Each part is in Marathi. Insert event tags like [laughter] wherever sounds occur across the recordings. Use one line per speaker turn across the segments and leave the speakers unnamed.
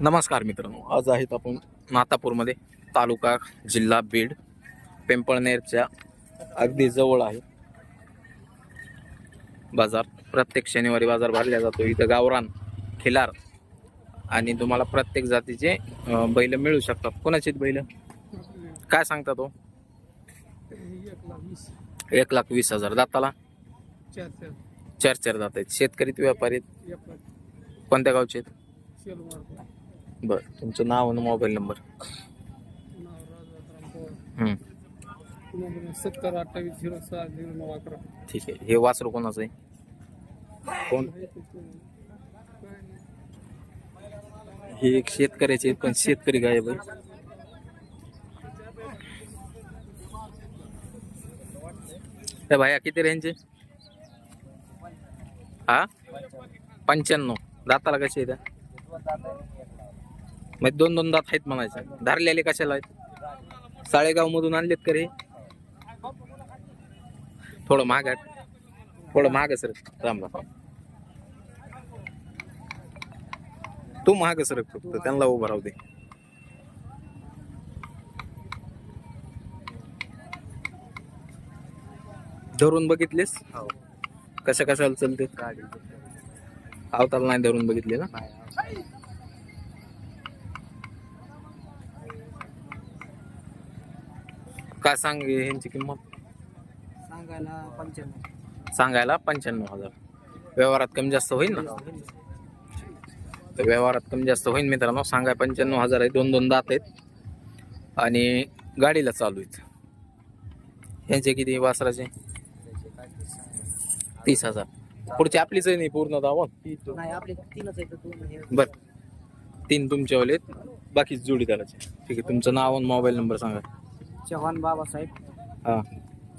नमस्कार मित्रांनो आज आहेत आपण नातापूरमध्ये तालुका जिल्हा बीड पिंपळनेरच्या अगदी जवळ आहे. बाजार प्रत्येक शनिवारी बाजार भरला जातो. इथं गावरान खिलार आणि तुम्हाला प्रत्येक जातीचे बैल मिळू शकतात. कोणाचे बैल? काय सांगता तो
एक लाख वीस
एक लाख वीस हजार. दाताला?
चार चार
दात आहेत. शेतकरी व्यापारी कोणत्या गावचे आहेत? बरं तुमचं नाव आणि मोबाईल नंबर हं,
सत्तर अठ्ठावीस झिरो सहा झिरो नऊ अकरा
ठीक आहे. हे वासरू कोणाचं आहे? कोण? हे एक शेतकऱ्याचे पण शेतकरी गायब आहे ए भाया किती रेंजचे हा? पंच्याण्णव. दाताला कसे आहेत मग दोन दोन दात आहेत म्हणायचे. धरलेले कशाला आहेत? साळेगाव मधून आणलेत का रे? थोडं महाग आहे थोडं महाग सर. राम राम. तू महाग सर फक्त. त्यांना उभं राहू दे. धरून बघितलेस? कशा कशाला चलते? आवताला नाही धरून बघितले ना काय सांग ह्यांची किंमत?
सांगायला पंच्याण्णव.
सांगायला पंच्याण्णव हजार. व्यवहारात कमी जास्त होईल ना? तर व्यवहारात कमी जास्त होईल मित्रांनो. सांगाय पंच्याण्णव हजार आहे. दोन दोन दात आहेत. आणि गाडीला चालू आहेत. ह्यांचे किती वासराचे? तीस हजार. पुढची आपलीच आहे नाही पूर्ण दावण?
नाही आपले तीनच आहेत. दोन हे.
बर. तीन तुमच्या वाले आहेत बाकी जोडीदाराचे ठीक आहे तुमचं नाव आणि मोबाईल नंबर सांगा.
चव्हाण बाबासाहेब.
हा.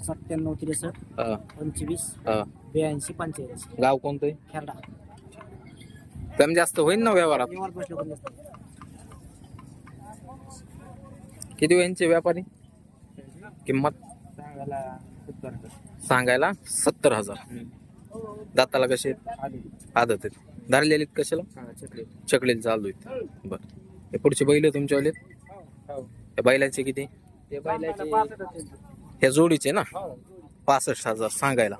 सत्त्याण्णव त्रेसष्ट.
हा.
पंचवीस.
हा.
ब्याऐंशी पंचेचाळीस.
गाव कोणतं
खेरडा.
कमी जास्त होईल ना व्यवहारात?
बसले कोणी
किती यांचे व्यापारी? किंमत?
सांगायला सत्तर
सांगायला सत्तर हजार. दाताला कसे?
आधी
आदत आहेत. धरलेले आहेत कशाला?
सांगा चकले
चकलेले चालू आहेत. बर. हे पुढचे बैल तुमच्यावाले?
हो.
त्या बैलांचे किती?
ते बैलाचे
ह्या जोडीचे ना? पासष्ट हजार सांगायला.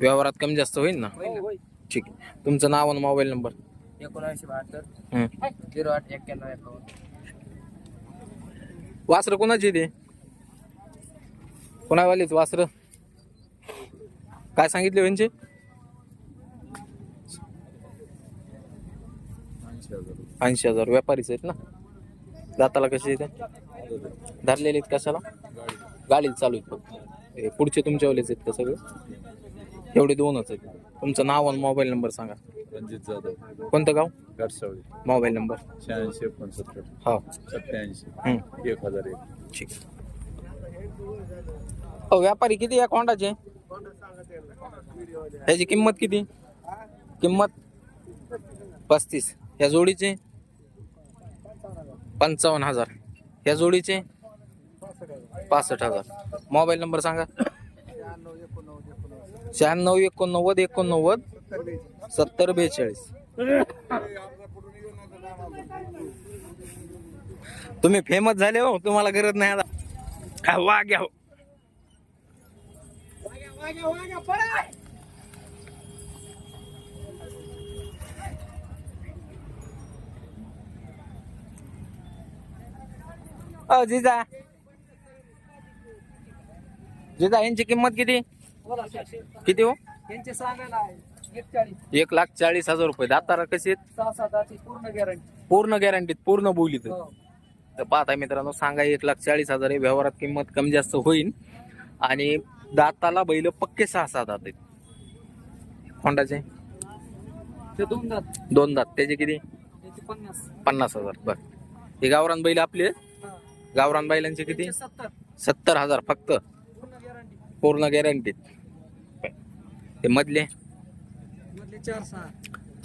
व्यवहारात कमी जास्त होईल ना? ठीक आहे. तुमचं नाव आणि मोबाईल नंबर?
एकोणऐंशी बहात्तर.
हं.
झिरो आठ एक्क्याण्णव एकावन्न.
वासरं कोणाची ते? कोणावालीच वासरं? काय सांगितले यांचे? ऐंशी हजार. व्यापारीच आहेत ना? दाताला कसे येते धरलेले आहेत कशाला गाडीला चालू आहेत फक्त. हे पुढचे तुमच्यावालेच आहेत का सगळे? एवढे दोनच आहेत. तुमचं नाव आणि मोबाईल नंबर सांगा.
रणजित जाधव.
कोणतं गाव?
Gadsavali
mobile number.
शहाऐंशी एकोणसत्तर.
हो.
सत्याऐंशी.
हं.
एक हजार एक.
ठीक. हो व्यापारी किती या कोंडाचे? त्याची किंमत किती? किंमत? पस्तीस. या जोडीचे? पंचावन्न हजार. या जोडीचे? पासष्ट हजार. मोबाईल नंबर सांगा. शहाण्णव एकोणनव्वद एकोणनव्वद सत्तर बेचाळीस. तुम्ही फेमस झाले हो तुम्हाला गरज नाही आता. वा घ्या हो. जिजा. जिजा यांची किंमत किती? किती हो?
यांचे सांगायला एक
लाख चाळीस हजार रुपये. दातारा कशी
पूर्ण गॅरंटी
पूर्ण गॅरंटीत पूर्ण बोलीत
हो.
तर पाहता मित्रांनो सांगा एक लाख चाळीस हजार आहे व्यवहारात किंमत कमी जास्त होईल आणि दाताला बैल पक्के सहा सहा दात आहेत. होंडाचे
दोन दात.
दोन दात. त्याचे किती?
पन्नास.
पन्नास हजार. बर. हे गावरान बैल आपले. गावरान बैलांचे किती?
सत्तर
हजार फक्त.
पूर्ण गॅरंटी
पूर्ण गॅरंटीत ते मधले?
मधले चार सहा.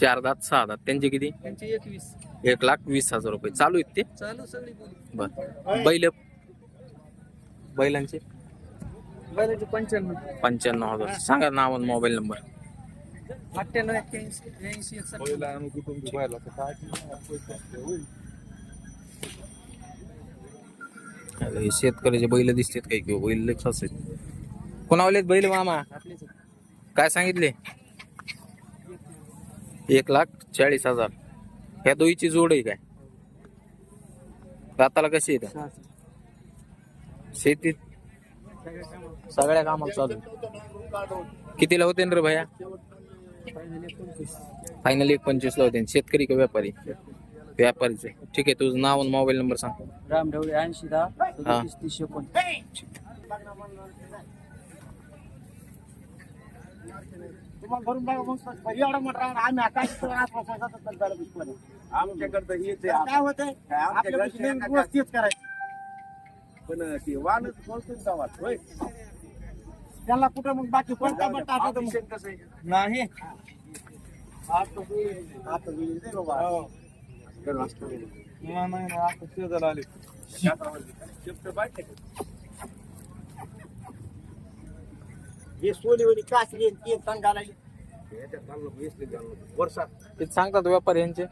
चार दात सहा दात. त्यांचे किती?
त्यांचे एकवीस.
एक लाख वीस हजार रुपये. चालू आहेत ते?
चालू सगळी बोली
बर. बैल? बैलांचे?
बैलाचे पंच्याण्णव.
पंच्याण्णव हजार. सांगा नाव आणि मोबाईल नंबर.
अठ्ठ्याण्णव एक्क्याऐंशी एकसष्ट.
शेतकऱ्याचे बैल दिसतात काही किंवा बैल लक्ष असेल कोणावलेत बैल मामा. काय सांगितले? एक लाख चाळीस हजार. ह्या दोईची जोड आहे काय? दाताला कशी येते. शेतीत
सगळ्या
कामाला चालू. कितीला होते रे भैया?
फायनल
एक पंचवीसला होते शेतकरी का व्यापारी? व्यापारीचे. ठीक आहे तुझं नाव आणि मोबाईल नंबर सांग.
राम ढवळे ऐंशी दहा सदतीस तीस एकोणतीस
तुम्हाला भरून मग एवढा मोठा आम्ही आता जरा दिसलं.
आमच्याकडं हेच
तर
आहे
काय होतंय?
काय आमच्या
आपल्या
घरचे
मेन
नका
गोष्ट तेच करायचं.
पण ते वाहनच बोलतोय गावात. होय.
त्याला कुठं मग बाकी कोणता बट्टा आता तर
कसं आहे?
नाही. आता होईल. आता होईल रे बाबा.
तर असतं. नाही नाही नाही, आता शेजाला आले. बाहेर टाक.
हे सोनीवणी कासरी आणि ते सांगायला
याच्यात घालणं, वेसले घालणं. वर्षात.
किती सांगतात व्यापारी यांचे?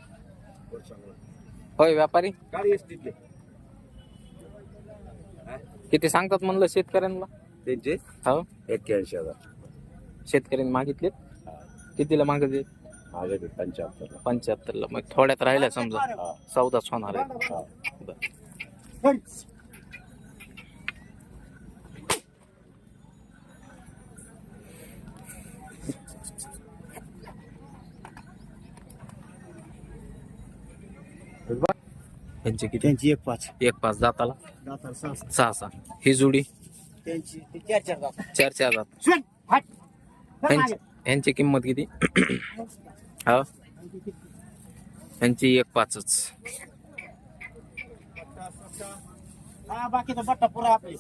वर्षाला.
होय व्यापारी?
काय एसटीतले
किती सांगतात म्हणलं शेतकऱ्यांना?
त्यांचे?
हो.
एक्क्याऐंशी हजार.
शेतकऱ्यांनी मागितले? कितीला मागितले?
माझ्या पंच्याहत्तर
पंच्याहत्तरला. मग थोड्यात राहिल्या समजा. चौदाच होणार आहे बरं. यांचे किती?
त्यांची एक पाच.
एक पाच
दाताला? सहा सहा.
सहा सहा. ही जोडी?
त्यांची ते चार चार दात.
चार चार जात
सुन, हट. चल
यांची
मागे.
यांची किंमत किती? [clears throat] हा? यांची एक पाचच.
हा बाकीचा बट्टा पुरा आपले.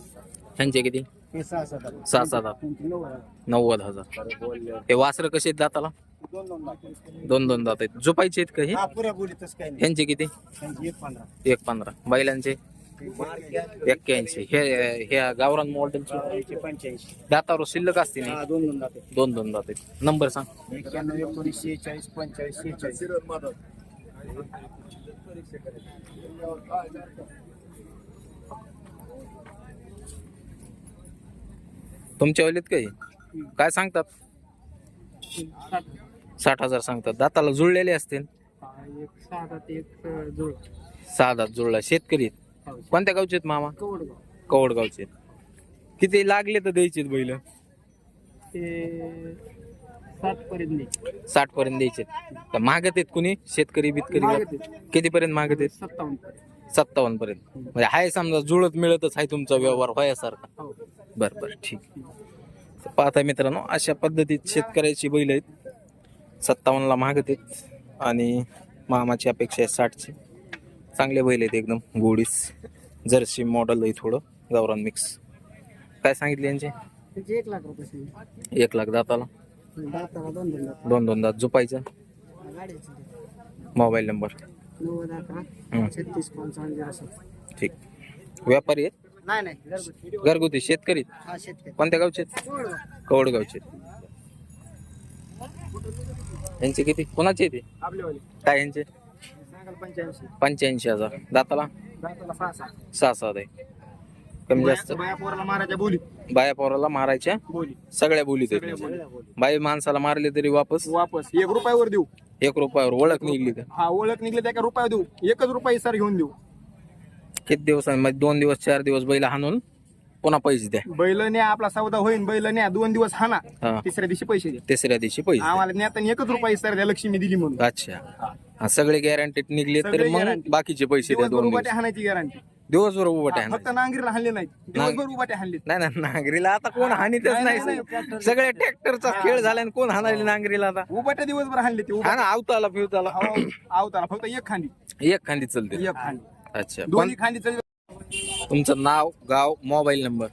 यांचे किती?
हे सहा सहा दात.
सहा सहा दात.
त्यांची नऊ आहे.
नव्वद हजार. हे वासर कसे आहेत दाताला?
दोन दोन दात.
दोन दोन दात आहेत. झोपायचे आहेत का हे?
हा पुऱ्या बोलीतच काही नाही.
यांचे किती?
त्यांची एक पंधरा.
एक पंधरा. बैलांचे? एक्क्याऐंशी. हे ह्या गावरान मॉडेलचे
एकशे पंच्याऐंशी.
दातावर शिल्लक असते नाही
हा दोन दोन दात आहेत.
दोन दोन दात आहेत. नंबर सांग.
एक्क्याण्णव एकोणीस शेहेचाळीस पंचेचाळीस शेहेचाळीस.
तुमच्या वलीत काही? काय सांगतात?
साठ.
साठ हजार सांगतात. दाताला जुळलेले असतील?
एक सहा दात एक अं, जुळ
सहा दात जुळला. शेतकरी आहेत.
हो.
कोणत्या गावचे आहेत मामा?
कवडगाव.
कवडगावचे आहेत. किती लागले तर द्यायचे बैल?
ते सात पर्यंत नाही.
साठ पर्यंत द्यायचे तर मागत आहेत कुणी? शेतकरी बितकरी?
मागत आहेत.
किती पर्यंत मागत आहेत?
सत्तावन्न पर्यंत.
सत्तावन्न पर्यंत म्हणजे हाय समजा जुळत मिळतच आहे तुमचा व्यवहार व्हायासारखा
हो.
बर बर ठीक. पाहता मित्रांनो अशा पद्धतीत शेतकऱ्याची बैल आहेत. सत्तावन्नला मागत आहेत आणि मामाची अपेक्षा आहे साठची. चांगले बैल आहेत एकदम गोडीस. जर्सी मॉडल आहे थोडं गावरान मिक्स काय सांगितले यांचे?
एक लाख रुपये.
एक लाख दाताला.
दोन दोन दात.
दात झोपायचं. Mobile number. ठीक. व्यापारी आहेत?
नाही नाही घरगुती.
शेतकरी कोणत्या गावचे. कवडगावचे यांचे किती? कोणाचे
आपलेवाले.
काय यांचे?
पंच्याऐंशी.
पंच्याऐंशी हजार. दाताला?
दाताला सहा सहा.
आहे कमी जास्त.
बाया पोराला मारायच्या
सगळ्या बोलीत. बाई माणसाला मारले तरी वापस?
वापस. एक रुपयावर देऊ.
एक रुपयावर. ओळख निघली तर
हा ओळख निघले त्या रुपया देऊ. एकच रुपया सर घेऊन देऊ.
किती दिवसांमध्ये दोन दिवस चार दिवस बैल हाणून? पुन्हा पैसे द्या.
बैल न्या आपला सौदा होईन बैल न्या दोन दिवस हाना
हा.
तिसऱ्या दिवशी पैसे द्या.
तिसऱ्या दिवशी पैसे.
आम्हाला नेताना एकच रुपया सर द्या लक्ष्मी दिली म्हणून.
अच्छा. हा, सगळे गॅरंटीड निघले तर
सगळे
मग
guaranteed.
बाकीचे पैसे द्या
दिवसभर
दोन
उभाट्या
दिवस.
हाणायची गॅरंटी
दिवसभर उभं आहे
फक्त नांगरीला हाणले नाही दिवसभर उभाट्या हाणले
नाही नाही नांगरीला आता कोण हानीतच
नाही,
नाही. सगळ्या ट्रॅक्टरचा खेळ आणि कोण हाणायला नांगरीला आता?
उभाट्या दिवसभर हाणले ते
हा ना आवताला फिवताला
आवताला फक्त एक खांदी.
एक खांदी चलते.
एक खांदी.
अच्छा
दोन्ही खांदी चल
तुमचं नाव गाव मोबाईल नंबर.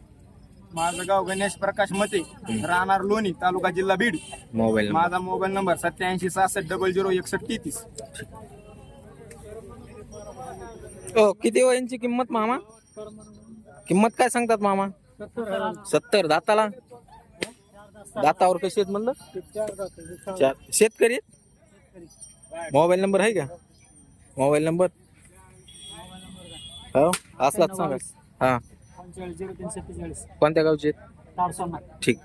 माझं गाव गणेश प्रकाश मते. राहणार लोणी तालुका जिल्हा बीड.
Mobile number.
माझा मोबाईल नंबर सत्याऐंशी सहासष्ट डबल झिरो एकसष्ट तेहतीस.
हो किती हो यांची किंमत मामा? किंमत काय सांगतात मामा? सत्तर. दाताला? दातावर कशी आहेत म्हणलं?
चार.
शेतकरी आहेत? मोबाईल नंबर आहे का? Mobile number? हो? असलाच सांगा हा. कोणत्या गावचे? आहेत ठीक.